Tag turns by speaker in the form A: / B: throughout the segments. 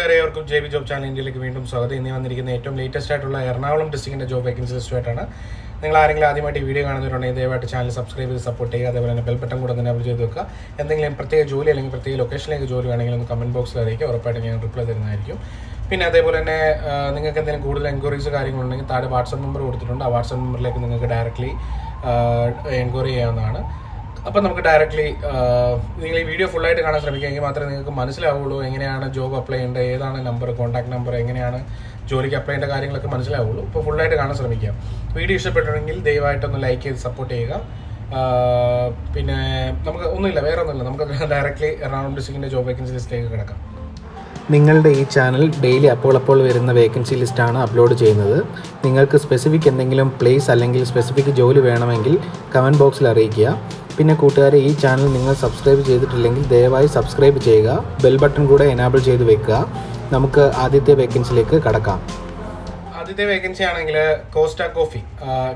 A: കൂട്ടുകാരെ ഏവർക്കും J B job channel ഇന്ത്യയിലേക്ക് വീണ്ടും സ്വാഗതം. ഇന്ന് വന്നിരിക്കുന്ന ഏറ്റവും ലേറ്റസ്റ്റ് ആയിട്ടുള്ള എറണാകുളം ഡിസ്ട്രിക്റ്റിന്റെ ജോബ് വേക്കൻസി ലിസ്റ്റുമായിട്ടാണ് നിങ്ങൾ ആരെങ്കിലും ആദ്യമായിട്ട് ഈ വീഡിയോ കാണുന്നവരുണ്ടെങ്കിൽ ദയവായിട്ട് ചാനൽ സബ്സ്ക്രൈബ് ചെയ്ത് സപ്പോർട്ട് ചെയ്യുക. അതേപോലെ തന്നെ ബെൽ ബട്ടൺ കൂടെ തന്നെ അപ്ലോഡ് ചെയ്ത് വെക്കുക. എന്തെങ്കിലും പ്രത്യേക ജോലി അല്ലെങ്കിൽ പ്രത്യേക ലൊക്കേഷനിലേക്ക് ജോലി വേണമെങ്കിൽ ഒന്ന് കമന്റ് ബോക്സിൽ അറിയിക്കുക. ഉറപ്പായിട്ട് ഞാൻ റിപ്ലൈ തരുന്നതായിരിക്കും. പിന്നെ അതേപോലെ തന്നെ നിങ്ങൾക്ക് എന്തെങ്കിലും കൂടുതൽ എൻക്വയറീസ് കാര്യങ്ങളുണ്ടെങ്കിൽ താഴെ വാട്സപ്പ് നമ്പർ കൊടുത്തിട്ടുണ്ട്. ആ വാട്സപ്പ് നമ്പറിലേക്ക് നിങ്ങൾക്ക് ഡയറക്റ്റ്ലി എൻക്വയറി ചെയ്യാവുന്നതാണ്. അപ്പം നമുക്ക് ഡയറക്റ്റ്ലി നിങ്ങൾ ഈ വീഡിയോ ഫുള്ളായിട്ട് കാണാൻ ശ്രമിക്കുമെങ്കിൽ മാത്രമേ നിങ്ങൾക്ക് മനസ്സിലാവുള്ളൂ എങ്ങനെയാണ് ജോബ് അപ്ലൈ ചെയ്യേണ്ടത് ഏതാണ് നമ്പർ കോൺടാക്ട് നമ്പർ എങ്ങനെയാണ് ജോലിക്ക് അപ്ലൈ ചെയ്യേണ്ട കാര്യങ്ങളൊക്കെ മനസ്സിലാവുള്ളൂ. ഇപ്പോൾ ഫുള്ളായിട്ട് കാണാൻ ശ്രമിക്കുക വീഡിയോ ഇഷ്ടപ്പെട്ടിട്ടുണ്ടെങ്കിൽ ദയവായിട്ടൊന്ന് ലൈക്ക് ചെയ്ത് സപ്പോർട്ട് ചെയ്യുക. പിന്നെ നമുക്ക് ഒന്നുമില്ല വേറെ ഒന്നുമില്ല നമുക്ക് ഡയറക്റ്റ്ലി എറണാകുളം ഡിസ്ട്രിക്റ്റിന്റെ ജോബ് വേക്കൻസി ലിസ്റ്റിലേക്ക് കിടക്കാം.
B: നിങ്ങളുടെ ഈ ചാനൽ ഡെയിലി അപ്പോൾ അപ്പോൾ വരുന്ന വേക്കൻസി ലിസ്റ്റാണ് അപ്ലോഡ് ചെയ്യുന്നത്. നിങ്ങൾക്ക് സ്പെസിഫിക് എന്തെങ്കിലും പ്ലേസ് അല്ലെങ്കിൽ സ്പെസിഫിക് ജോലി വേണമെങ്കിൽ കമന്റ് ബോക്സിൽ അറിയിക്കുക. പിന്നെ കൂട്ടുകാരെ ഈ ചാനൽ നിങ്ങൾ സബ്സ്ക്രൈബ് ചെയ്തിട്ടില്ലെങ്കിൽ ദയവായി സബ്സ്ക്രൈബ് ചെയ്യുക. ബെൽ ബട്ടൺ കൂടെ എനാബിൾ ചെയ്ത് വെക്കുക. നമുക്ക് ആദ്യത്തെ വേക്കൻസിയിലേക്ക് കടക്കാം.
A: ആദ്യത്തെ വേക്കൻസി ആണെങ്കിൽ കോസ്റ്റ കോഫി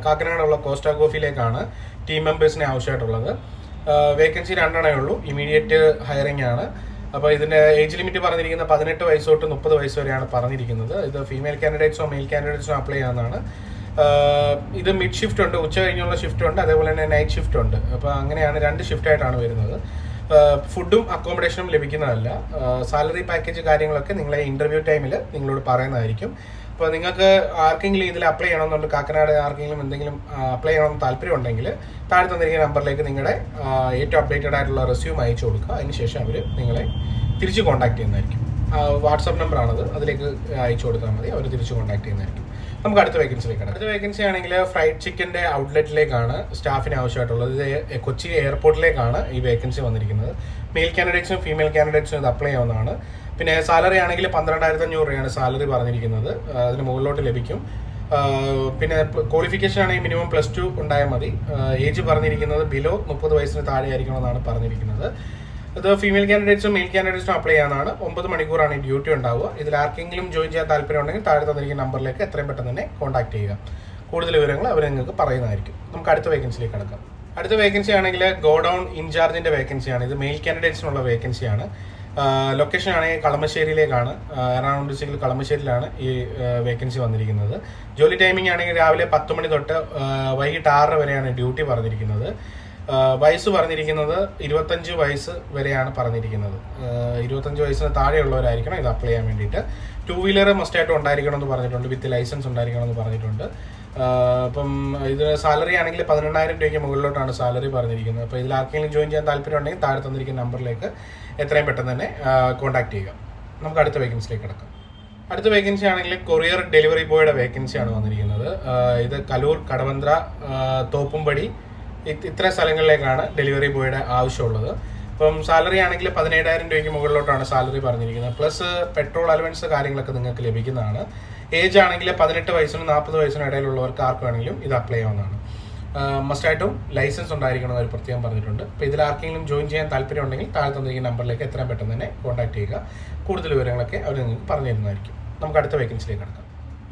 A: കാക്കനാടുള്ള കോസ്റ്റ കോഫിയിലേക്കാണ് ടീം മെമ്പേഴ്സിനെ ആവശ്യമായിട്ടുള്ളത്. വേക്കൻസി രണ്ടെണ്ണേ ഉള്ളൂ. ഇമീഡിയറ്റ് ഹയറിംഗ് ആണ്. അപ്പോൾ ഇതിന്റെ ഏജ് ലിമിറ്റ് പറഞ്ഞിരിക്കുന്ന പതിനെട്ട് വയസ്സ് തൊട്ട് മുപ്പത് വയസ്സ് വരെയാണ് പറഞ്ഞിരിക്കുന്നത്. ഇത് ഫീമെയിൽ കാൻഡിഡേറ്റ്സോ മെയിൽ കാൻഡിഡേറ്റ്സോ അപ്ലൈ ചെയ്യാവുന്നതാണ് ഇത് മിഡ് ഷിഫ്റ്റ് ഉണ്ട് ഉച്ച കഴിഞ്ഞുള്ള ഷിഫ്റ്റ് ഉണ്ട് അതേപോലെ തന്നെ നൈറ്റ് ഷിഫ്റ്റ് ഉണ്ട്. അപ്പോൾ അങ്ങനെയാണ് രണ്ട് ഷിഫ്റ്റ് ആയിട്ടാണ് വരുന്നത്. ഫുഡും അക്കോമഡേഷനും ലഭിക്കുന്നതല്ല. സാലറി പാക്കേജ് കാര്യങ്ങളൊക്കെ നിങ്ങളെ ഇന്റർവ്യൂ ടൈമിൽ നിങ്ങളോട് പറയുന്നതായിരിക്കും. അപ്പോൾ നിങ്ങൾക്ക് ആർക്കെങ്കിലും ഇതിൽ അപ്ലൈ ചെയ്യണമെന്നുണ്ട് കാക്കനാട് ആർക്കെങ്കിലും എന്തെങ്കിലും അപ്ലൈ ചെയ്യണമെന്ന് താല്പര്യം ഉണ്ടെങ്കിൽ താഴെ തന്നിരിക്കുന്ന നമ്പറിലേക്ക് നിങ്ങളുടെ ഏറ്റവും അപ്ഡേറ്റഡ് ആയിട്ടുള്ള റെസ്യൂം അയച്ചു കൊടുക്കുക. അതിനുശേഷം അവർ നിങ്ങളെ തിരിച്ച് കോൺടാക്ട് ചെയ്യുന്നതായിരിക്കും. വാട്സാപ്പ് നമ്പറാണത് അതിലേക്ക് അയച്ചു കൊടുത്താൽ മതി. അവർ തിരിച്ച് കോൺടാക്ട് ചെയ്യുന്നതായിരിക്കും. നമുക്ക് അടുത്ത വേക്കൻസിയിലേക്ക് അടുത്ത വേക്കൻസി ആണെങ്കിൽ ഫ്രൈഡ് ചിക്കന്റെ ഔട്ട്ലെറ്റിലേക്കാണ് സ്റ്റാഫിന് ആവശ്യമായിട്ടുള്ളത്. ഇത് കൊച്ചി എയർപോർട്ടിലേക്കാണ് ഈ വേക്കൻസി വന്നിരിക്കുന്നത്. മെയിൽ കാൻഡിഡേറ്റ്സും ഫീമെയിൽ കാൻഡിഡേറ്റ്സും ഇത് അപ്ലൈ ചെയ്യാവുന്നതാണ്. പിന്നെ സാലറി ആണെങ്കിൽ പന്ത്രണ്ടായിരത്തി അഞ്ഞൂറ് രൂപയാണ് സാലറി പറഞ്ഞിരിക്കുന്നത്. അതിന് മുകളിലോട്ട് ലഭിക്കും. പിന്നെ ക്വാളിഫിക്കേഷൻ ആണെങ്കിൽ മിനിമം പ്ലസ് ടു ഉണ്ടായാൽ മതി. ഏജ് പറഞ്ഞിരിക്കുന്നത് ബിലോ മുപ്പത് വയസ്സിന് താഴെ ആയിരിക്കണം എന്നാണ് പറഞ്ഞിരിക്കുന്നത്. ഇത് ഫീമെയിൽ കാൻഡിഡേറ്റ്സും മെയിൽ കാൻഡിഡേറ്റ്സും അപ്ലൈ ചെയ്യാനാണ് ഒമ്പത് മണിക്കൂറാണ് ഡ്യൂട്ടി ഉണ്ടാവുക. ഇതിൽ ആർക്കെങ്കിലും ജോയിൻ ചെയ്യാൻ താല്പര്യം ഉണ്ടെങ്കിൽ താഴെ തന്നിരിക്കുന്ന നമ്പറിലേക്ക് എത്രയും പെട്ടെന്ന് തന്നെ കോൺടാക്ട് ചെയ്യുക. കൂടുതൽ വിവരങ്ങൾ അവർ നിങ്ങൾക്ക് പറയുന്നതായിരിക്കും. നമുക്ക് അടുത്ത വേക്കൻസിയിലേക്ക് കിടക്കാം. അടുത്ത വേക്കൻസി ആണെങ്കിൽ ഗോഡൗൺ ഇൻചാർജിന്റെ വേക്കൻസിയാണ് ഇത് മെയിൽ കാൻഡിഡേറ്റ്സിനുള്ള വേക്കൻസിയാണ് ലൊക്കേഷൻ ആണെങ്കിൽ കളമശ്ശേരിയിലേക്കാണ്. എറണാകുളം ഡിസ്ട്രിക്റ്റിൽ കളമശ്ശേരിയിലാണ് ഈ വേക്കൻസി വന്നിരിക്കുന്നത്. ജോലി ടൈമിംഗ് ആണെങ്കിൽ രാവിലെ പത്ത് മണി തൊട്ട് വൈകിട്ട് ആറര വരെയാണ് ഡ്യൂട്ടി പറഞ്ഞിരിക്കുന്നത്. വയസ്സ് പറഞ്ഞിരിക്കുന്നത് ഇരുപത്തഞ്ച് വയസ്സ് വരെയാണ് പറഞ്ഞിരിക്കുന്നത്. ഇരുപത്തഞ്ച് വയസ്സിന് താഴെയുള്ളവരായിരിക്കണം ഇത് അപ്ലൈ ചെയ്യാൻ വേണ്ടിയിട്ട്. ടു വീലർ മസ്റ്റായിട്ട് ഉണ്ടായിരിക്കണം എന്ന് പറഞ്ഞിട്ടുണ്ട്. വിത്ത് ലൈസൻസ് ഉണ്ടായിരിക്കണം എന്ന് പറഞ്ഞിട്ടുണ്ട്. അപ്പം ഇത് സാലറി ആണെങ്കിൽ പതിനെണ്ണായിരം രൂപയ്ക്ക് മുകളിലോട്ടാണ് സാലറി പറഞ്ഞിരിക്കുന്നത്. അപ്പോൾ ഇതിൽ ആർക്കെങ്കിലും ജോയിൻ ചെയ്യാൻ താല്പര്യം ഉണ്ടെങ്കിൽ താഴെ തന്നിരിക്കുന്ന നമ്പറിലേക്ക് എത്രയും പെട്ടെന്ന് തന്നെ കോൺടാക്ട് ചെയ്യുക. നമുക്ക് അടുത്ത വേക്കൻസിയിലേക്ക് കിടക്കാം. അടുത്ത വേക്കൻസി ആണെങ്കിൽ കൊറിയർ ഡെലിവറി ബോയുടെ വേക്കൻസിയാണ് വന്നിരിക്കുന്നത്. ഇത് കലൂർ കടവന്ത്ര തോപ്പുംപടി ഇത് ഇത്ര സ്ഥലങ്ങളിലേക്കാണ് ഡെലിവറി ബോയുടെ ആവശ്യമുള്ളത്. ഇപ്പം സാലറി ആണെങ്കിൽ പതിനേഴായിരം രൂപയ്ക്ക് മുകളിലോട്ടാണ് സാലറി പറഞ്ഞിരിക്കുന്നത്. പ്ലസ് പെട്രോൾ അലവൻസ് കാര്യങ്ങളൊക്കെ നിങ്ങൾക്ക് ലഭിക്കുന്നതാണ്. ഏജ് ആണെങ്കിൽ പതിനെട്ട് വയസ്സിനും നാൽപ്പത് വയസ്സിനും ഇടയിലുള്ളവർക്ക് ആർക്ക് വേണമെങ്കിലും ഇത് അപ്ലൈ ചെയ്യാവുന്നതാണ്. മസ്റ്റായിട്ടും ലൈസൻസ് ഉണ്ടായിരിക്കണം എന്ന് പ്രത്യേകം പറഞ്ഞിട്ടുണ്ട്. അപ്പോൾ ഇതിൽ ആർക്കെങ്കിലും ജോയിൻ ചെയ്യാൻ താല്പര്യം ഉണ്ടെങ്കിൽ താഴെ തന്നിരിക്കുന്ന നമ്പറിലേക്ക് എത്രയും പെട്ടെന്ന് തന്നെ കോൺടാക്ട് ചെയ്യുക. കൂടുതൽ വിവരങ്ങളൊക്കെ അവർ നിങ്ങൾക്ക് പറഞ്ഞു തരുന്നതായിരിക്കും നമുക്ക് അടുത്ത വേക്കൻസിയിലേക്ക് കിടക്കാം.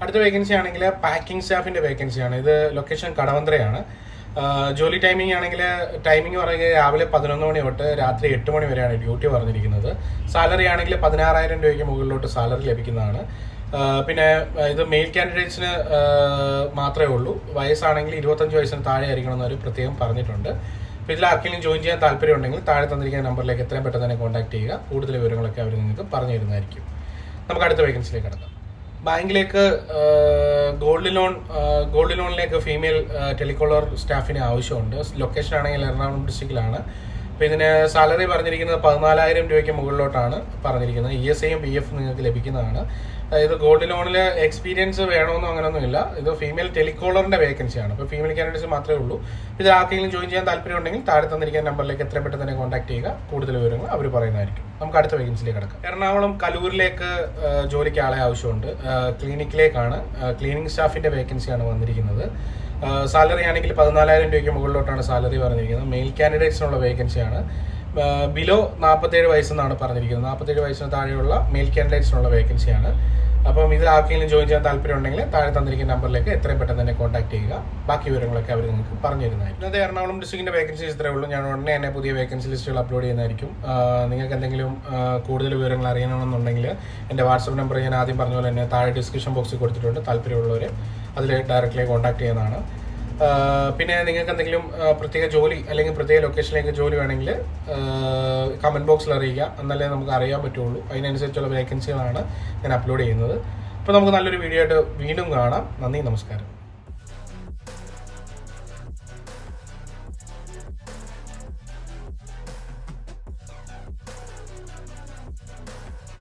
A: അടുത്ത വേക്കൻസി ആണെങ്കിൽ പാക്കിംഗ് സ്റ്റാഫിന്റെ വേക്കൻസിയാണ് ഇത് ലൊക്കേഷൻ കടവന്ത്രയാണ്. ജോലി ടൈമിംഗ് ആണെങ്കിൽ ടൈമിംഗ് പറയുക രാവിലെ പതിനൊന്ന് മണി തൊട്ട് രാത്രി എട്ട് മണി വരെയാണ് ഡ്യൂട്ടി പറഞ്ഞിരിക്കുന്നത്. സാലറി ആണെങ്കിൽ പതിനാറായിരം രൂപയ്ക്ക് മുകളിലോട്ട് സാലറി ലഭിക്കുന്നതാണ്. പിന്നെ ഇത് മെയിൽ കാൻഡിഡേറ്റ്സിന് മാത്രമേ ഉള്ളൂ. വയസ്സാണെങ്കിൽ ഇരുപത്തഞ്ച് വയസ്സിന് താഴെ ആയിരിക്കണം എന്ന് അവർ പ്രത്യേകം പറഞ്ഞിട്ടുണ്ട്. അപ്പോൾ ഇതിൽ ആർക്കെങ്കിലും ജോയിൻ ചെയ്യാൻ താല്പര്യം ഉണ്ടെങ്കിൽ താഴെ തന്നിരിക്കുന്ന നമ്പറിലേക്ക് എത്രയും പെട്ടെന്ന് തന്നെ കോൺടാക്ട് ചെയ്യുക. കൂടുതൽ വിവരങ്ങളൊക്കെ അവർ നിങ്ങൾക്ക് പറഞ്ഞു തരുന്നതായിരിക്കും. നമുക്ക് അടുത്ത വേക്കൻസിയിലേക്ക് കടക്കാം. ബാങ്കിലേക്ക് ഗോൾഡ് ലോൺ ഗോൾഡ് ലോണിലേക്ക് ഫീമെയിൽ ടെലികോളർ സ്റ്റാഫിന് ആവശ്യമുണ്ട്. ലൊക്കേഷൻ ആണെങ്കിൽ എറണാകുളം ഡിസ്ട്രിക്റ്റിലാണ് അപ്പോൾ ഇതിന് സാലറി പറഞ്ഞിരിക്കുന്നത് പതിനാലായിരം രൂപയ്ക്ക് മുകളിലോട്ടാണ് പറഞ്ഞിരിക്കുന്നത്. ഇ എസ് ഐയും പി എഫ് നിങ്ങൾക്ക് ലഭിക്കുന്നതാണ്. ഇത് ഗോൾഡ് ലോണിൽ എക്സ്പീരിയൻസ് വേണമെന്നോ അങ്ങനെയൊന്നുമില്ല ഇത് ഫീമെയിൽ ടെലികോളറിന്റെ വേക്കൻസിയാണ് അപ്പോൾ ഫീമെയിൽ കാൻഡിഡേറ്റ്സ് മാത്രമേ ഉള്ളൂ. ഇത് ആർക്കെങ്കിലും ജോയിൻ ചെയ്യാൻ താല്പര്യം ഉണ്ടെങ്കിൽ താഴെ തന്നിരിക്കുന്ന നമ്പറിലേക്ക് എത്ര പെട്ടെന്ന് തന്നെ കോൺടാക്ട് ചെയ്യുക. കൂടുതൽ വിവരങ്ങൾ അവർ പറയുന്നതായിരിക്കും. നമുക്ക് അടുത്ത വേക്കൻസിയിലേക്ക് കിടക്കാം. എറണാകുളം കലൂരിലേക്ക് ജോലിക്ക് ആളെ ആവശ്യമുണ്ട്. ക്ലിനിക്കിലേക്കാണ് ക്ലീനിങ് സ്റ്റാഫിന്റെ വേക്കൻസിയാണ് വന്നിരിക്കുന്നത്. സാലറി ആണെങ്കിൽ പതിനാലായിരം രൂപയ്ക്ക് മുകളിലോട്ടാണ് സാലറി പറഞ്ഞിരിക്കുന്നത്. മെയിൽ കാൻഡിഡേറ്റ്സിനുള്ള വേക്കൻസിയാണ്. ബിലോ നാൽപ്പത്തേഴ് വയസ്സെന്നാണ് പറഞ്ഞിരിക്കുന്നത്. നാൽപ്പത്തേഴ് വയസ്സിന് താഴെയുള്ള മെയിൽ കാൻഡിഡേറ്റ്സിനുള്ള വേക്കൻസിയാണ്. അപ്പം ഇതിൽ ആർക്കെങ്കിലും ജോയിൻ ചെയ്യാൻ താല്പര്യം ഉണ്ടെങ്കിൽ താഴെ തന്നിരിക്കുന്ന നമ്പറിലേക്ക് എത്രയും പെട്ടെന്ന് തന്നെ കോൺടാക്ട് ചെയ്യുക. ബാക്കി വിവരങ്ങളൊക്കെ അവർ നിങ്ങൾക്ക് പറഞ്ഞു തരുന്നതായിരിക്കും. അത് എറണാകുളം ഡിസ്ട്രിക്റ്റിന്റെ വേക്കൻസി ഇത്രേ ഉള്ളൂ. ഞാൻ ഉടനെ തന്നെ പുതിയ വേക്കൻസി ലിസ്റ്റുകൾ അപ്ലോഡ് ചെയ്യുന്നതായിരിക്കും. നിങ്ങൾക്ക് എന്തെങ്കിലും കൂടുതൽ വിവരങ്ങൾ അറിയണമെന്നുണ്ടെങ്കിൽ എന്റെ വാട്സപ്പ് നമ്പർ ഞാൻ ആദ്യം പറഞ്ഞ പോലെ തന്നെ താഴെ ഡിസ്ക്രിപ്ഷൻ ബോക്സിൽ കൊടുത്തിട്ടുണ്ട്. താല്പര്യമുള്ളവർ അതിൽ ഡയറക്റ്റ്ലി കോൺടാക്ട് ചെയ്യുന്നതാണ്. പിന്നെ നിങ്ങൾക്ക് എന്തെങ്കിലും പ്രത്യേക ജോലി അല്ലെങ്കിൽ പ്രത്യേക ലൊക്കേഷനിലേക്ക് ജോലി വേണമെങ്കിൽ കമന്റ് ബോക്സിൽ അറിയിക്കുക എന്നാലേ നമുക്ക് അറിയാൻ പറ്റുള്ളൂ. അതിനനുസരിച്ചുള്ള വേക്കൻസികളാണ് ഞാൻ അപ്ലോഡ് ചെയ്യുന്നത്. അപ്പോൾ നമുക്ക് നല്ലൊരു വീഡിയോ ആയിട്ട് വീണ്ടും കാണാം. നന്ദി നമസ്കാരം.